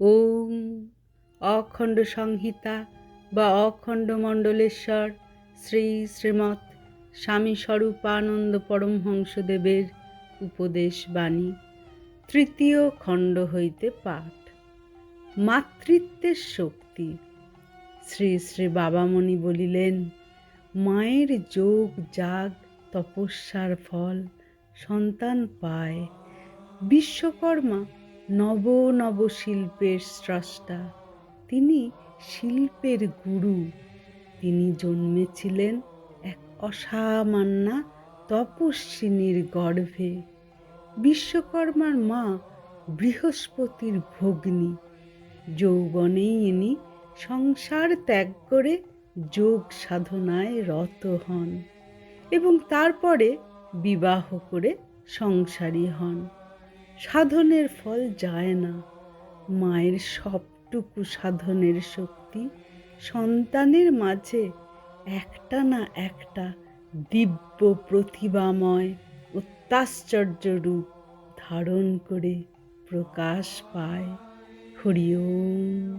ওম অখণ্ড সংহিতা বা অখণ্ড মণ্ডলেশ্বর শ্রী শ্রীমৎ স্বামী স্বরূপানন্দ পরমহংসদেবের উপদেশ বাণী, তৃতীয় খণ্ড হইতে পাঠ। মাতৃত্বের শক্তি। শ্রী শ্রী বাবামণি বলিলেন, মায়ের যোগ জাগ তপস্যার ফল সন্তান পায়। বিশ্বকর্মা নব নব শিল্পের স্রষ্টা। তিনি শিল্পের গুরু। তিনি জন্মেছিলেন এক অসামান্যা তপস্বিনীর গর্ভে। বিশ্বকর্মার মা বৃহস্পতির ভগ্নী। যৌবনেই ইনি সংসার ত্যাগ করে যোগ সাধনায় রত হন এবং তারপরে বিবাহ করে সংসারী হন। সাধনের ফল যায় না। মায়ের সবটুকু সাধনের শক্তি সন্তানের মাঝে একটা না একটা দিব্য প্রতিভাময় অত্যাশ্চর্য রূপ ধারণ করে প্রকাশ পায়। হরি ওম।